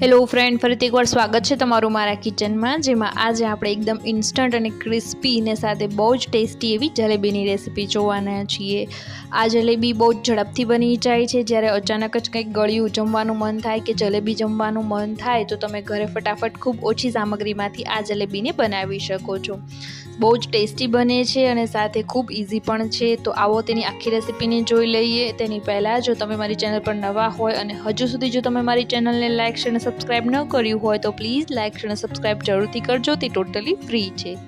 Hello friend ફરીથી એકવાર સ્વાગત છે તમારું મારા કિચનમાં જેમાં આજે આપણે એકદમ ઇન્સ્ટન્ટ અને ક્રિસ્પી ને સાથે બહુ જ ટેસ્ટી એવી જલેબીની રેસીપી જોવાના છીએ. આ જલેબી બહુ જ ઝડપથી બની જાય છે, જ્યારે અચાનક જ કંઈક ગળ્યું જમવાનું મન થાય કે જલેબી જમવાનું મન થાય, તો તમે ઘરે ફટાફટ ખૂબ ઓછી સામગ્રીમાંથી આ જલેબીને બનાવી શકો છો. બહુ જ ટેસ્ટી બને છે અને સાથે ખૂબ ઇઝી પણ છે. તો આવો તેની આખી રેસીપીને જોઈ લઈએ. તેની પહેલાં જો તમે મારી ચેનલ પર નવા હોય અને હજુ સુધી જો તમે મારી ચેનલને લાઇક શેર અને સબસ્ક્રાઈબ ન કર્યું હોય તો પ્લીઝ લાઇક શેર અને સબસ્ક્રાઈબ જરૂરથી કરજો. તે ટોટલી ફ્રી છે.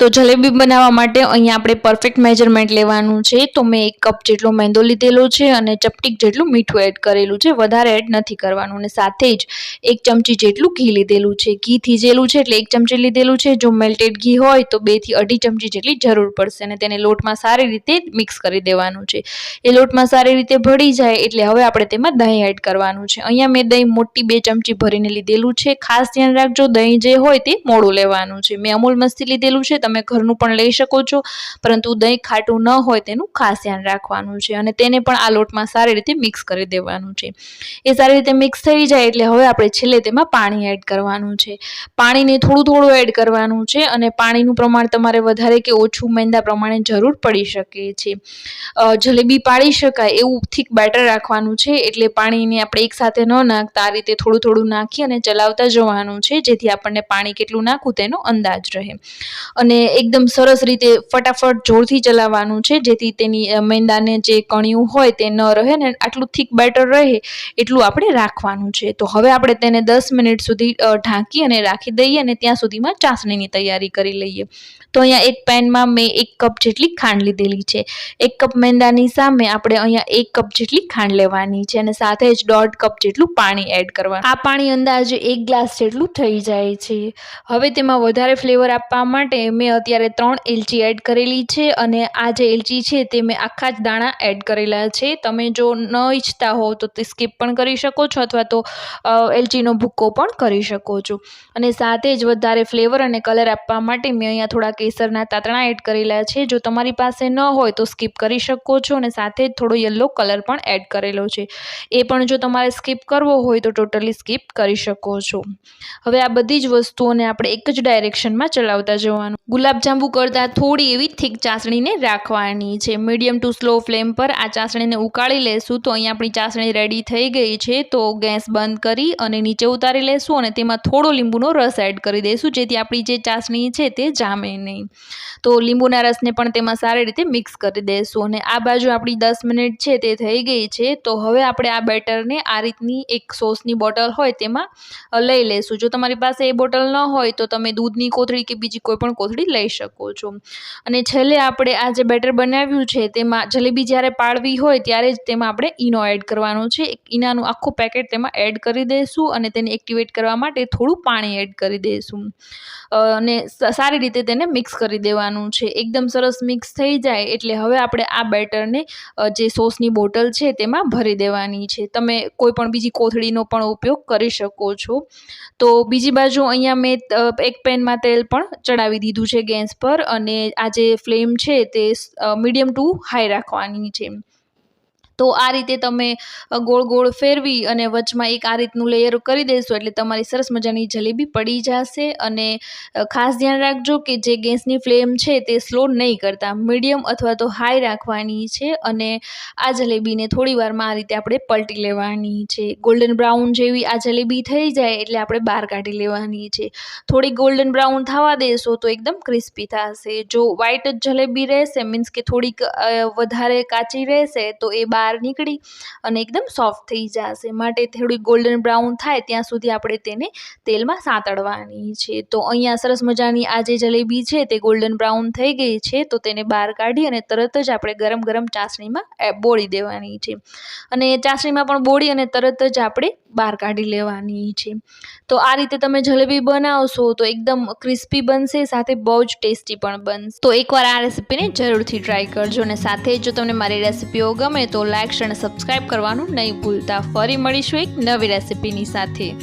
તો જલેબી બનાવવા માટે અહીંયા આપણે પરફેક્ટ મેજરમેન્ટ લેવાનું છે. તો મેં એક કપ જેટલો મેંદો લીધેલો છે અને ચપટીક જેટલું મીઠું એડ કરેલું છે. વધારે એડ નથી કરવાનું અને સાથે જ એક ચમચી જેટલું ઘી લીધેલું છે. ઘી થીજેલું છે એટલે એક ચમચી લીધેલું છે. જો મેલ્ટેડ ઘી હોય તો બેથી અઢી ચમચી જેટલી જરૂર પડશે અને તેને લોટમાં સારી રીતે મિક્સ કરી દેવાનું છે. એ લોટમાં સારી રીતે ભળી જાય એટલે હવે આપણે તેમાં દહીં એડ કરવાનું છે. અહીંયા મેં દહીં મોટી બે ચમચી ભરીને લીધેલું છે. ખાસ ધ્યાન રાખજો, દહીં જે હોય તે મોડું લેવાનું છે. મેં અમૂલ મસ્તી લીધેલું છે. તમે ઘરનું પણ લઈ શકો છો. પરંતુ દહીં ખાટું ન હોય તેનું ખાસ ધ્યાન રાખવાનું છે અને તેને પણ આ લોટમાં સારી રીતે મિક્સ કરી દેવાનું છે. એ સારી રીતે મિક્સ થઈ જાય એટલે હવે આપણે છેલ્લે તેમાં પાણી એડ કરવાનું છે. પાણીને થોડું થોડું એડ કરવાનું છે અને પાણીનું પ્રમાણ તમારે વધારે કે ઓછું મેંદા પ્રમાણે જરૂર પડી શકે છે. જલેબી પાડી શકાય એવું થીક બેટર રાખવાનું છે એટલે પાણીને આપણે એકસાથે ન નાખતા આ રીતે થોડું થોડું નાખી અને ચલાવતા જવાનું છે જેથી આપણને પાણી કેટલું નાખવું તેનો અંદાજ રહે. અને એકદમ સરસ રીતે ફટાફટ જોરથી ચલાવવાનું છે. જેથી તેની મેંદાને જે કણિયું હોય તે ન રહે ને આટલું થીક બેટર રહે એટલું આપણે રાખવાનું છે. તો હવે આપણે તેને દસ મિનિટ સુધી ઢાંકી અને રાખી દઈએ અને ત્યાં સુધીમાં ચાસણીની તૈયારી કરી લઈએ. તો અહીંયા એક પેનમાં મેં એક કપ જેટલી ખાંડ લીધેલી છે. એક કપ મેંદાની સામે આપણે અહીંયા એક કપ જેટલી ખાંડ લેવાની છે અને સાથે જ દોઢ કપ જેટલું પાણી એડ કરવાનું. આ પાણી અંદાજે એક ગ્લાસ જેટલું થઈ જાય છે. હવે તેમાં વધારે ફ્લેવર આપવા માટે મેં અત્યારે ત્રણ એલચી એડ કરેલી છે અને આ જે એલચી છે તે મેં આખા જ દાણા એડ કરેલા છે. તમે જો ન ઈચ્છતા હો તો તે સ્કીપ પણ કરી શકો છો અથવા તો એલચીનો ભૂક્કો પણ કરી શકો છો. અને સાથે જ વધારે ફ્લેવર અને કલર આપવા માટે મેં અહીંયા થોડા કેસરના તાતણા એડ કરેલા છે. જો તમારી પાસે ન હોય તો સ્કીપ કરી શકો છો અને સાથે જ થોડો યલો કલર પણ એડ કરેલો છે. એ પણ જો તમારે સ્કીપ કરવો હોય તો ટોટલી સ્કીપ કરી શકો છો. હવે આ બધી જ વસ્તુઓને આપણે એક જ ડાયરેક્શનમાં ચલાવતા જવાનું. ગુલાબજાંબુ કરતાં થોડી એવી થીક ચાસણીને રાખવાની છે. મીડિયમ ટુ સ્લો ફ્લેમ પર આ ચાસણીને ઉકાળી લેશું. તો અહીંયા આપણી ચાસણી રેડી થઈ ગઈ છે. તો ગેસ બંધ કરી અને નીચે ઉતારી લેશું અને તેમાં થોડો લીંબુનો રસ એડ કરી દઈશું. જેથી આપણી જે ચાસણી છે તે જામે નહીં. તો લીંબુના રસને પણ તેમાં સારી રીતે મિક્સ કરી દઈશું. અને આ બાજુ આપણી દસ મિનિટ છે તે થઈ ગઈ છે. તો હવે આપણે આ બેટરને આ રીતની એક સોસની બોટલ હોય તેમાં લઈ લેશું. જો તમારી પાસે એ બોટલ ન હોય તો તમે દૂધની કોથળી કે બીજી કોઈ પણ કોથળી લઈ શકો છો. અને છેલ્લે આપણે આ જે બેટર બનાવ્યું છે, તેમાં જલેબી જ્યારે પાડવી હોય ત્યારે જ તેમાં આપણે ઈનો એડ કરવાનો છે. એક ઈનાનું આખું પેકેટ તેમાં એડ કરી દઈશું અને તેને એક્ટિવેટ કરવા માટે થોડું પાણી એડ કરી દઈશું. અને સારી રીતે તેને મિક્સ કરી દેવાનું છે. એકદમ સરસ મિક્સ થઈ જાય એટલે હવે આપણે આ બેટરને જે સોસની બોટલ છે તેમાં ભરી દેવાની છે. તમે કોઈ પણ બીજી કોથળીનો પણ ઉપયોગ કરી શકો છો. તો બીજી બાજુ અહીંયા મેં એક પેનમાં તેલ પણ ચડાવી દીધું છે ગેસ પર અને આ જે ફ્લેમ છે તે મીડિયમ ટુ હાઈ રાખવાની છે તો આ રીતે તમે ગોળ ગોળ ફેરવી અને વચમાં એક આ રીતનું લેયર કરી દેશો એટલે તમારી સરસ મજાની જલેબી પડી જશે અને ખાસ ધ્યાન રાખજો કે જે ગેસની ફ્લેમ છે તે સ્લો નહીં કરતા, મીડિયમ અથવા તો હાઈ રાખવાની છે અને આ જલેબીને થોડી વારમાં આ રીતે આપણે પલટી લેવાની છે. ગોલ્ડન બ્રાઉન જેવી આ જલેબી થઈ જાય એટલે આપણે બહાર કાઢી લેવાની છે. થોડી ગોલ્ડન બ્રાઉન થવા દેશો તો એકદમ ક્રિસ્પી થશે. જો વ્હાઈટ જ જલેબી રહેશે મીન્સ કે થોડીક વધારે કાચી રહેશે તો એ બહાર બહાર નીકળી અને એકદમ સોફ્ટ થઈ જશે. માટે થોડી ગોલ્ડન બ્રાઉન થાય ત્યાં સુધી આપણે તેને તેલમાં સાંતળવાની છે. તો અહીંયા સરસ મજાની આ જે જલેબી છે તે ગોલ્ડન બ્રાઉન થઈ ગઈ છે. તો તેને બહાર કાઢી અને તરત જ આપણે ગરમ ગરમ ચાસણીમાં બોળી દેવાની છે. અને ચાસણીમાં પણ બોળી અને તરત જ આપણે બહાર કાઢી લેવાની છે. તો આ રીતે તમે જલેબી બનાવશો તો એકદમ ક્રિસ્પી બનશે, સાથે બહુ જ ટેસ્ટી પણ બનશે. તો એકવાર આ રેસીપીને જરૂરથી ટ્રાય કરજો અને સાથે જો તમને મારી રેસીપીઓ ગમે તો લાઈક અને સબસ્ક્રાઈબ કરવાનું નહીં ભૂલતા. ફરી મળીશું એક નવી રેસીપીની સાથે.